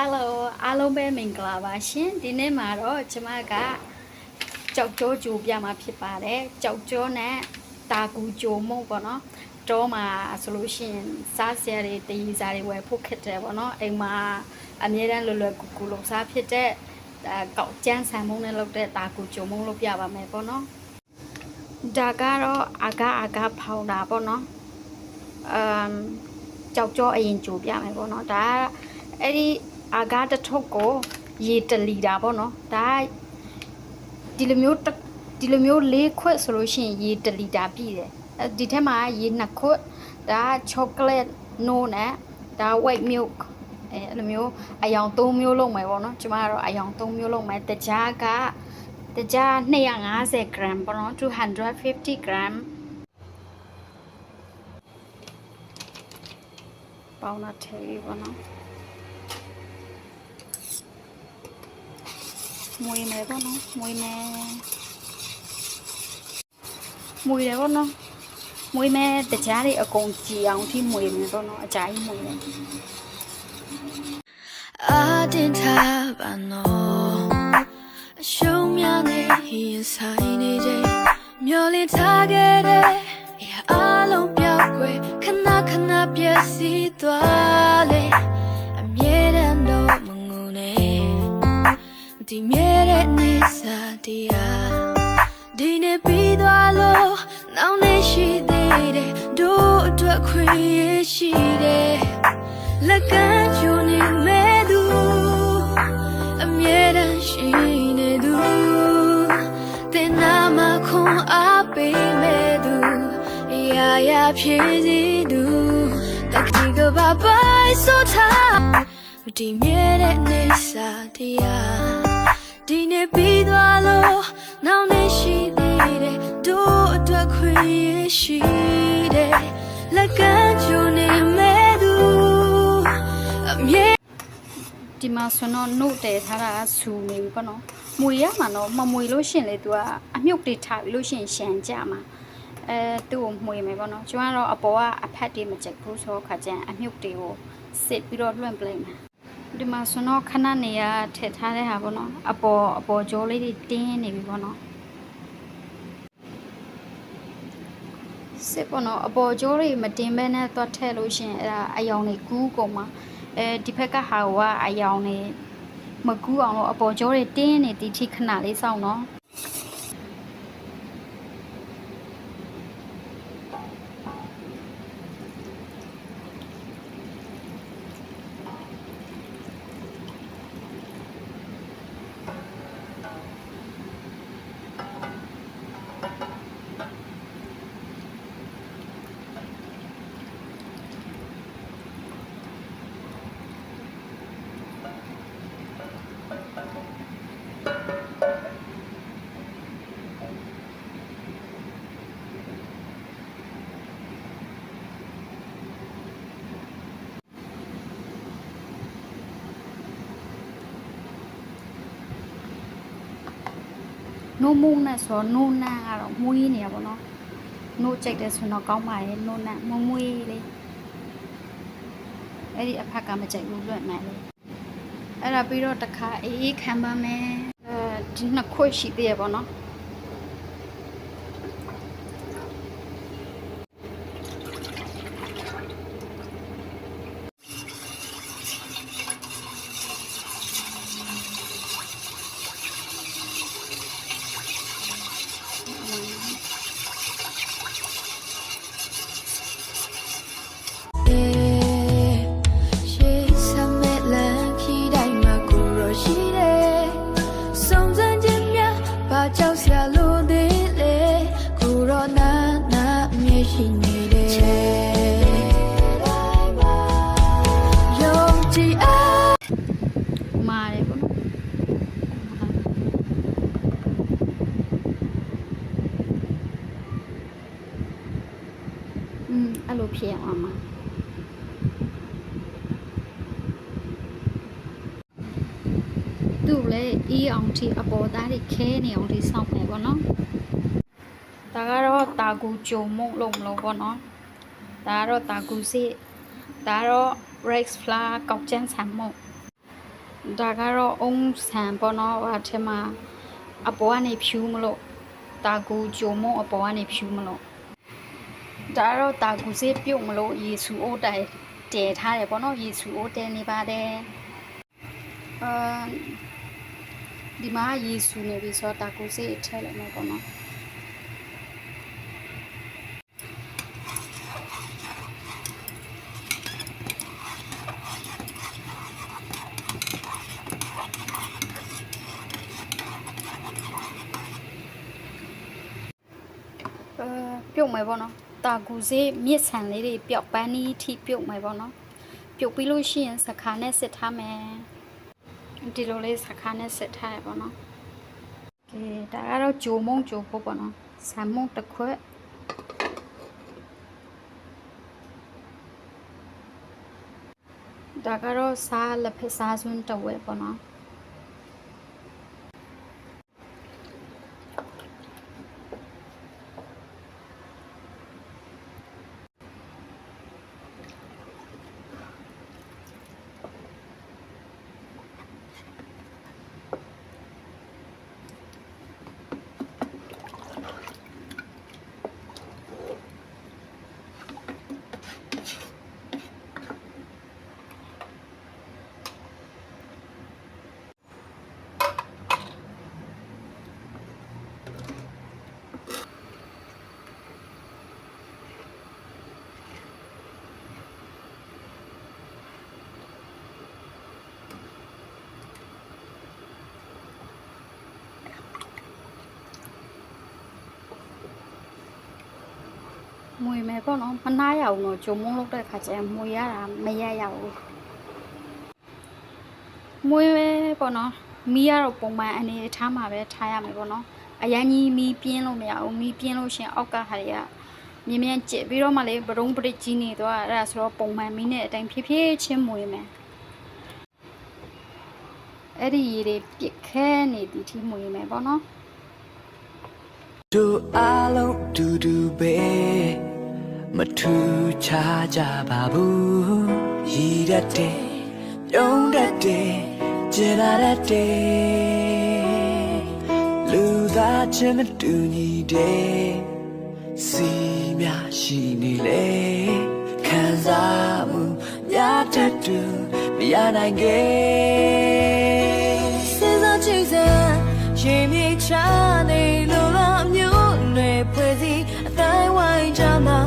Hello အားလုံးပဲမင်္ဂလာပါရှင်ဒီနေ့မှာတော့ကျမကကြောက်ကြောကြိုပြမှာဖြစ်ပါတယ်ကြောက်ကြောနဲ့တာကူကြိုမုံပေါ့နော်တော့မှာဆိုလို့ရှိရင်စားစရာတွေတည်စားတွေဝယ်ဖို့ခက်တယ်ပေါ့နော်အိမ်မှာအမြဲတမ်းလွယ်လွယ်ကူကူလုံစားဖြစ်တဲ့အဲကောက်ကျန်းဆန်မုံနဲ့လုပ်တဲ့တာကူကြိုမုံလုပ်ပြပါမယ်ပေါ့နော်ဒါကတော့အကားအကားဖောင်တာပေါ့နော်အမ်ကြောက်ကြောအရင်ကြိုပြမယ်ပေါ့နော်ဒါကအဲ့ဒီ အာကားတစ်ထုပ်ကိုရေတလီတာပေါ့နော်ဒါဒီလိုမျိုးတစ်ဒီလိုမျိုး၄ခွက်ဆိုလို့ရှိရင်ရေတလီတာပြည့်တယ်အဲဒီထက်မှာရေနှစ်ခွက်ဒါချောကလက်နိုးနဲ့ဒါ white milk အဲအဲ့လိုမျိုးအယောင်၃မျိုးလုံးမယ်ပေါ့နော်ကျမကတော့အယောင်၃မျိုးလုံးမယ်တကြားကတကြား250 gram ပေါ့နော်250 gram ပေါင်းတော့ထည့်ပေါ့နော် မွေမယ်ပေါ့နော်မွေမယ်မွေတယ်ပေါ့နော်မွေမယ်တကြားတွေအကုန်ကြည်အောင်ထိမွေမယ်ပေါ့နော်အကြိုင်းမွေမယ်အတင်ထားပါနော်အရှုံးများနဲ့ရင်ဆိုင်နေချိန်မျောလင်းထားခဲ့တဲ့အရာအလုံးပြောက်ွယ်ခဏခဏပြည့်စည်သွားလေ ဒီမြဲတဲ့နေစားတရားဒီနေ့ပြီးသွားလို့နောက်နေရှိသေးတယ်တို့အတွက်ခွင့်ရရှိတယ်လက်ကမ်းကျူနေမဲ့သူအမြဲတမ်းရှိနေသူတင်နာမခွန်အားပေးမဲ့သူရာရာဖြည့်စည်သူတက္ကတိကဘာပိုင်ဆိုထားမတည်မြဲတဲ့နေစာတရား ဒီနေ့ပြီးသွားလို့နောက်နေရှိသေးတယ်တို့အတွက်ခွင့်ရရှိတယ်လက်ကမ်းကျူနေမဲ့သူအမြဲဒီမှာဆိုတော့ note တည်ထားတာကဆူနေပြီပေါ့နော်မွေရမှာတော့မမွေလို့ရှရင်လေ तू ကအမြုပ်တွေထားပြီးလို့ရှရင်ရှန်ကြမှာအဲသူ့ကိုမှွေမယ်ပေါ့နော်ကျွန်တော်ကတော့အပေါ်ကအဖက်တွေမကြိုက်ဘူးဆိုတော့ခါကျရင်အမြုပ်တွေကိုစစ်ပြီးတော့လွှင့်ပလိုက်မှာ ဒီမှာဆိုတော့ခဏနေရထည့်ထားတဲ့ဟာပေါ့နော်အပေါ်အပေါ်ကြောလေးတွေတင်းနေပြီပေါ့နော်စစ်ပေါ့နော်အပေါ်ကြောတွေမတင်ဘဲနဲ့သွားထည့်လို့ရှရင်အဲ့ဒါအယောင်တွေကူးကုန်မှာအဲဒီဘက်ကဟာကအယောင်တွေမကူးအောင်လို့အပေါ်ကြောတွေတင်းနေတီထိခဏလေးစောင့်နော် နို့မုံနဲ့ဆိုတော့နို့နန်းကတော့မွေးနေရပါတော့နို့ကြိုက်တယ်ဆိုတော့ကောင်းပါရဲ့နို့နန်းမမွေးလေးအဲ့ဒီအဖက်ကမကြိုက်ဘူးလွတ်နိုင်လေအဲ့ဒါပြီးတော့တစ်ခါအေးအေးခံပါမယ်အဲဒီနှစ်ခွရှိသေးရပါတော့ ဖြစ်အောင်မှာသူ့လည်းအေးအောင်ထိအပေါ်သားတွေခဲနေအောင်ထိစောင့်မယ်ပေါ့နော်ဒါကတော့တာကူကြုံမုံလုံးမလုံးပေါ့နော်ဒါကတော့တာကူစစ်ဒါကတော့ rex flower ကောက်ကျန်းဆန်မုံဒါကတော့အုံးဆန်ပေါ့နော်ဟိုအထက်မှာအပေါ်ကနေဖြူးမလို့တာကူဂျုံမုံအပေါ်ကနေဖြူးမလို့ ဒါကတော့တာကူစေးပြုတ်မလို့ရေဆူအိုးတိုင်တဲထားတယ်ပေါ့နော်ရေဆူအိုးတဲနေပါတယ်အာဒီမှာရေဆူနေပြီဆိုတော့တာကူစေးထည့်လိုက်မယ်ပေါ့နော်အဲပြုတ်မယ်ပေါ့နော် တာကူစေးမြစ်ဆန်လေးတွေပျောက်ပန်းနီးထိပြုတ်မယ်ပေါ့နော်ပြုတ်ပြီးလို့ရှိရင်စခါနဲ့စစ်ထားမယ်ဒီလိုလေးစခါနဲ့စစ်ထားရပေါ့နော်ကဲဒါကတော့ဂျိုမုံဂျိုဖို့ပေါ့နော်ဆမ်မုံတစ်ခွက်ဒါကတော့စားလက်ဖက်စားစွန်းတစ်ဝက်ပေါ့နော် မွေမယ်ပေါ့နော်မနှားရအောင်တော့ဂျုံမုံလောက်တဲ့ခါကျရင်မွေရတာမရရဘူးမွေမယ်ပေါ့နော်မီးကတော့ပုံမှန်အနေနဲ့ထားမှာပဲထားရမယ်ပေါ့နော်အရန်ကြီးမီးပြင်းလို့မရဘူးမီးပြင်းလို့ရှရင်အောက်ကဟာတွေကမြင်မြန်ကျစ်ပြီးတော့မှလေဘရုံပရစ်ကြီးနေတော့အဲ့ဒါဆိုတော့ပုံမှန်မီးနဲ့အတိုင်းဖြည်းဖြည်းချင်းမွေမယ်အဲ့ဒီရေတွေပြစ်ခဲနေသည်ထိမွေမယ်ပေါ့နော်တို့အားလုံးဒူဒူပဲ မထူးခြားကြပါဘူးရည်တတ်တယ်ပြုံးတတ်တယ်ကျေလာတတ်တယ်လူသားချင်းမတူညီတယ်စီများရှိနေလေခံစားမှုများတတ်တူမရနိုင်ခဲ့စဉ်းစားကြည့်စမ်းရေမြေချနေလို့လားမျိုးနွယ်ဖွဲ့စီအတိုင်းဝိုင်းကြမှာ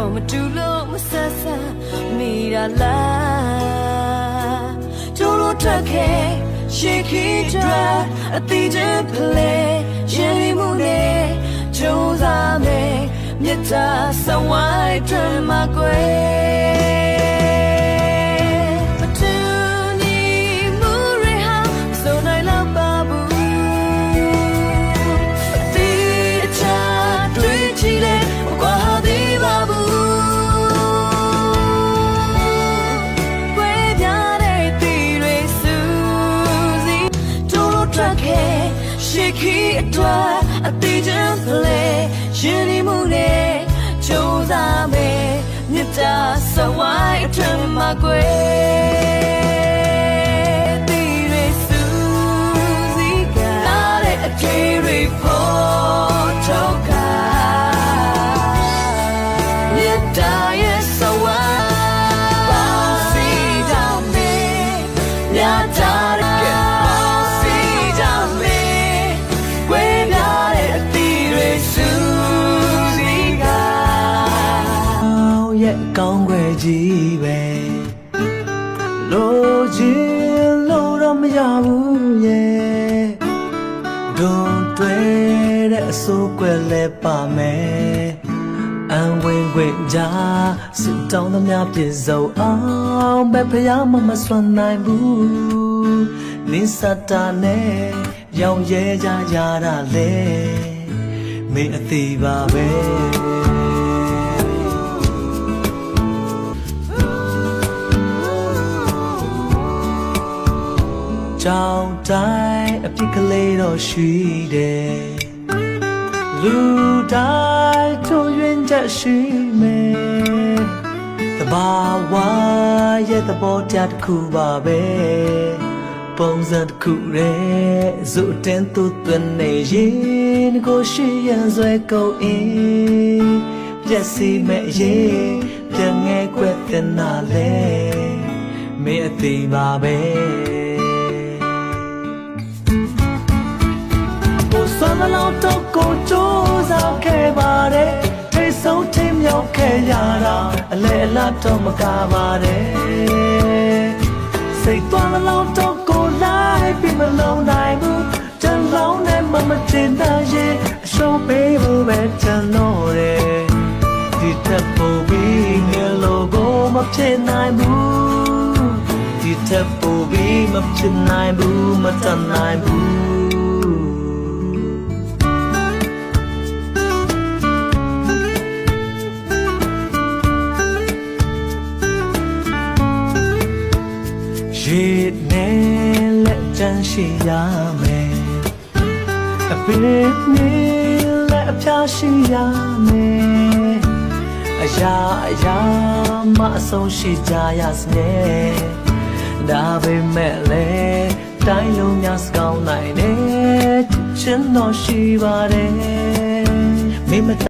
တွေးခေါ်မတူလို့မဆက်ဆက်မိတာလားကျိုးလို့တက်ခဲ့ရှေခီထွက်အတိကျဖလေရင်ရီမှုနဲ့ကြိုးစားမယ်မြတ်တာဆဝိုင်းထမကွယ် အထက်မှာကွယ်တီတွေစူးစီကလာတဲ့အကြေးတွေဖို့ထုတ်ကမြတ်တာရဲ့ဆဝိုင်းပေါင်းစီတောင်းမယ်မြတ်တာရဲ့ပေါင်းစီတောင်းမယ်ကွယ်ပြတဲ့အတီတွေစူးစီကအောင်ရဲ့ကောင်းွယ်ကြီး လဲပါမယ်အန်ဝင်ခွင့်ကြစစ်တောင်းသမျှပြည့်စုံအောင်ပဲဖျားမမစွမ်းနိုင်ဘူးနိစ္စတာနဲ့ရောင်ရဲကြရတာလေမင်းအသေးပါပဲကြောင်တိုင်းအပြစ်ကလေးတော့ရှိတယ် လူတိုင်းထုံရင်ချက်ရှိမယ်တဘာဝရဲ့သဘောတရားတစ်ခုပါပဲပုံစံတစ်ခုရဲ့ဇိုတင်သူသွင်းနေရင်ကိုရှိရန်ဆွဲကုန်အင်းပြက်စီမဲ့ရင်ပြန်ငဲကွက်တဲ့နာလေမင်းအသေးပါပဲ မ်းမလို့တော့ကိုကြိုးစားခဲ့ပါတယ်ထိတ်ဆုံးထိတ်မြောက်ခဲ့ရတာအလဲအလတ်တော့မကားပါတယ်စိတ်သွားမလို့တော့ကိုလိုက်ပြီးမလုံးနိုင်ဘူးတလုံးနဲ့မမတင်တဲ့ရင်အရှုံးပေးဖို့ပဲတန်တော့တယ်ဒီတက်ဖို့ပြီးငယ်လို့ကိုမဖြစ်နိုင်ဘူးဒီတက်ဖို့ပြီးမဖြစ်နိုင်ဘူးမတန်နိုင်ဘူး ရှိရမယ်အပင်နဲ့လက်အဖျားရှိရမယ်အရာအရာမအဆုံးရှိကြရစနဲ့ဒါပေမဲ့လေတိုင်းလုံးများစကောင်းနိုင်တယ်ချစ်တော်ရှိပါတယ်မိမ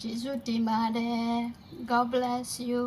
ကျေးဇူးတင်ပါတယ် God bless you